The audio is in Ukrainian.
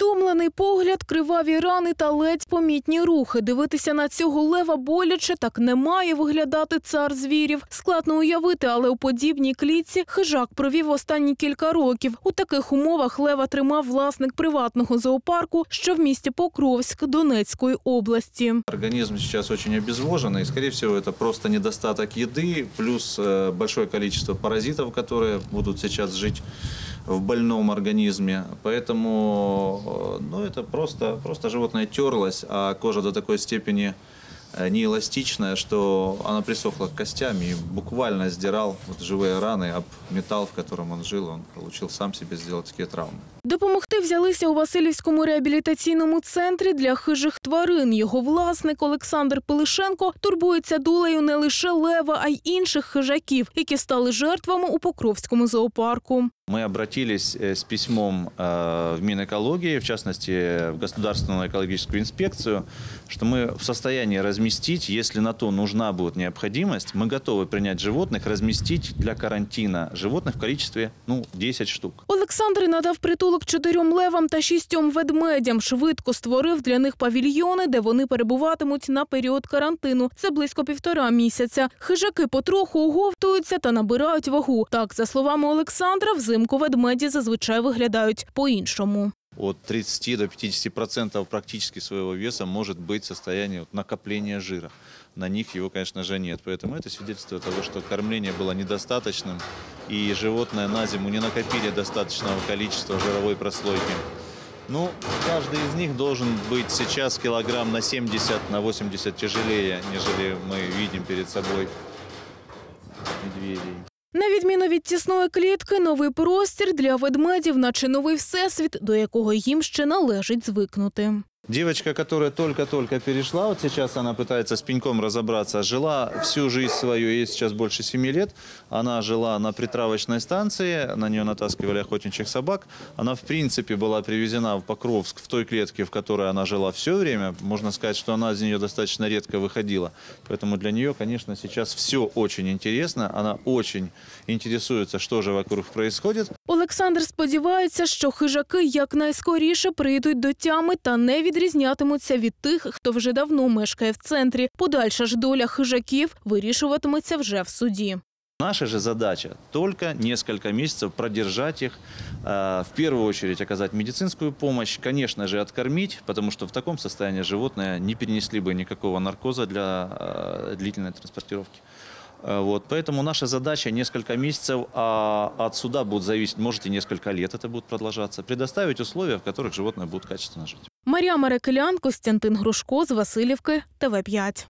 Втомлений погляд, криваві рани та ледь помітні рухи. Дивитися на цього лева боляче так не має виглядати цар звірів. Складно уявити, але у подібній клітці хижак провів останні кілька років. У таких умовах лева тримав власник приватного зоопарку, що в місті Покровськ Донецької області. Организм сейчас очень обезвожен, и, скорее всего, это просто недостаток еды, плюс э, большое количество паразитов, которые будут сейчас жить в больном организме. Поэтому э, ну, это просто, просто животное терлось, а кожа до такой степени э, неэластичная, что она присохла к костям и буквально сдирал вот живые раны об металл, в котором он жил. Он получил сам себе сделать такие травмы. Допомогти взялися у Васильівському реабілітаційному центрі для хижих тварин. Його власник Олександр Пилишенко турбується долею не лише лева, а й інших хижаків, які стали жертвами у Покровському зоопарку. Мы обратились э, с письмом э, в Минэкологии, в частности, в Государственную экологическую инспекцию, что мы в состоянии разместить, если на то нужна будет необходимость, мы готовы принять животных, разместить для карантина животных в количестве ну, 10 штук. Олександр надав притулок чотирьом левам та шістьом ведмедям. Швидко створив для них павільйони, де вони перебуватимуть на період карантину. Це близько півтора місяця. Хижаки потроху оговтуються та набирають вагу. Так, за словами Олександра, взимку ведмеді зазвичай виглядають по-іншому. От 30 до 50 процентов практически своего веса может быть состояние накопления жира. На них его, конечно же, нет. Поэтому это свидетельствует того, что кормление было недостаточным, и животное на зиму не накопили достаточного количества жировой прослойки. Ну, каждый из них должен быть сейчас килограмм на 70, на 80 тяжелее, нежели мы видим перед собой медведей. На відміну від тісної клітки, новий простір для ведмедів, наче новий всесвіт, до якого їм ще належить звикнути. Девочка, которая только-только перешла, вот сейчас она пытается с пеньком разобраться, жила всю жизнь свою, ей сейчас больше 7 лет, она жила на притравочной станции, на нее натаскивали охотничьих собак. Она, в принципе, была привезена в Покровск в той клетке, в которой она жила все время. Можно сказать, что она из нее достаточно редко выходила. Поэтому для нее, конечно, сейчас все очень интересно. Она очень интересуется, что же вокруг происходит. Олександр сподівається, що хижаки якнайскоріше прийдуть до тями та не відрізнятимуться від тих, хто вже давно мешкає в центрі. Подальша ж доля хижаків вирішуватиметься вже в суді. Наша же задача только несколько месяцев продержать их, э, в первую очередь оказать медицинскую помощь, конечно же, откормить, потому что в таком состоянии животные не перенесли бы никакого наркоза для э, длительной транспортировки. Э, Вот, поэтому наша задача несколько месяцев, а от суда будет зависеть, может и несколько лет это будет продолжаться, предоставить условия, в которых животное будет качественно жить. Марія Марекелян, Костянтин Грушко з Васильівки, ТВ 5